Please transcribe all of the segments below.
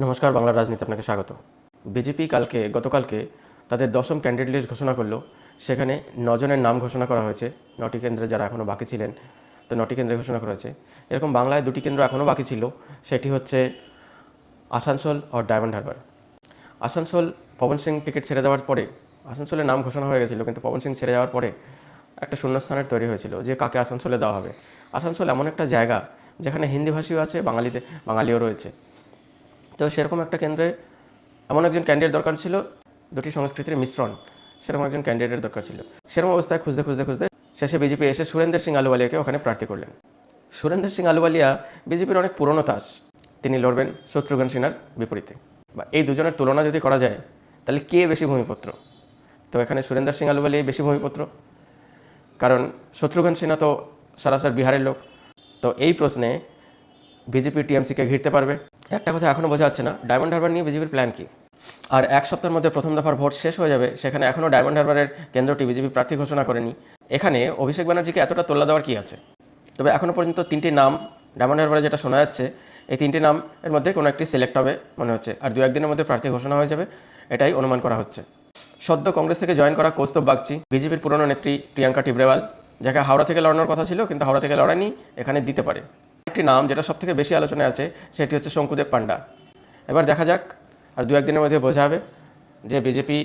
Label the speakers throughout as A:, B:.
A: নমস্কার, বাংলা রাজনীতি আপনাকে স্বাগত। বিজেপি কালকে, গতকালকে তাদের দশম ক্যান্ডিডেট লিস্ট ঘোষণা করল। সেখানে নজনের নাম ঘোষণা করা হয়েছে। নটি কেন্দ্রে যারা এখনও বাকি ছিলেন, তো নটি কেন্দ্রে ঘোষণা করা হয়েছে। এরকম বাংলায় দুটি কেন্দ্র এখনও বাকি ছিল। সেটি হচ্ছে আসানসোল ও Diamond Harbour. Asansol, Pawan Singh ticket ছেড়ে দেওয়ার পরে আসানসোলের নাম ঘোষণা হয়ে গেছিল, কিন্তু পবন সিং ছেড়ে যাওয়ার পরে একটা শূন্যস্থানের তৈরি হয়েছিল যে কাকে আসানসোলে দেওয়া হবে। আসানসোল এমন একটা জায়গা যেখানে হিন্দিভাষীও আছে, বাঙালিতে, বাঙালিও রয়েছে। তো সেরকম একটা কেন্দ্রে এমন একজন ক্যান্ডিডেট দরকার ছিল, দুটি সংস্কৃতির মিশ্রণ, সেরকম একজন ক্যান্ডিডেটের দরকার ছিল। সেরকম অবস্থায় খুঁজতে খুঁজতে খুঁজতে শেষে বিজেপি এসে সুরেন্দ্র সিং আলুওয়ালিয়াকে ওখানে প্রার্থী করলেন। সুরেন্দ্র সিং আলুওয়ালিয়া বিজেপির অনেক পুরনো তাস, তিনি লড়বেন শত্রুঘ্ন সিনহার বিপরীতে। বা এই দুজনের তুলনা যদি করা যায়, তাহলে কে বেশি ভূমিপত্র? তো এখানে সুরেন্দ্র সিং আলুওয়ালিয়াই বেশি ভূমিপত্র। কারণ শত্রুঘ্ন সিনহা তো সরাসরি বিহারের লোক। তো এই প্রশ্নে বিজেপি টিএমসিকে ঘিরতে পারবে। একটা কথা এখনও বোঝা যাচ্ছে না ডায়মন্ড হারবার নিয়ে বিজেপির প্ল্যান কি? আর এক সপ্তাহের মধ্যে প্রথম দফার ভোট শেষ হয়ে যাবে, সেখানে এখনও ডায়মন্ড হারবারের কেন্দ্রটি বিজেপি প্রার্থী ঘোষণা করেনি। এখানে অভিষেক ব্যানার্জিকে এতটা তোল্লা দেওয়ার কি আছে? তবে এখনও পর্যন্ত তিনটি নাম ডায়মন্ড হারবারে যেটা শোনা যাচ্ছে, এই তিনটি নাম এর মধ্যে কোনো একটি সিলেক্ট হবে মনে হচ্ছে। আর দু একদিনের মধ্যে প্রার্থী ঘোষণা হয়ে যাবে, এটাই অনুমান করা হচ্ছে। সদ্য কংগ্রেস থেকে জয়েন করা কৌস্তব বাগচি বিজেপির পুরনো নেত্রী প্রিয়াঙ্কা টিব্রেওয়াল, যাকে হাওড়া থেকে লড়ানোর কথা ছিল, কিন্তু হাওড়া থেকে লড়ানি এখানে দিতে পারে। একটি নাম যেটা সব থেকে বেশি আলোচনায় আছে, সেটি হচ্ছে শঙ্কুদেব পান্ডা এবার দেখা যাক, আর দু একদিনের মধ্যে বোঝা হবে যে বিজেপি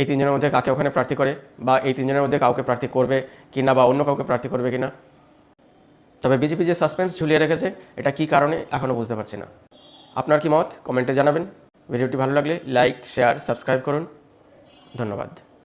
A: এই তিনজনের মধ্যে কাকে ওখানে প্রার্থী করে বা এই তিনজনের মধ্যে কাউকে প্রার্থী করবে কি না বা অন্য কাউকে প্রার্থী করবে কি না তবে বিজেপি যে সাসপেন্স ঝুলিয়ে রেখেছে, এটা কী কারণে এখনও বুঝতে পারছি না। আপনার কি মত? কমেন্টে জানাবেন। ভিডিওটি ভালো লাগলে লাইক, শেয়ার, সাবস্ক্রাইব করুন। ধন্যবাদ।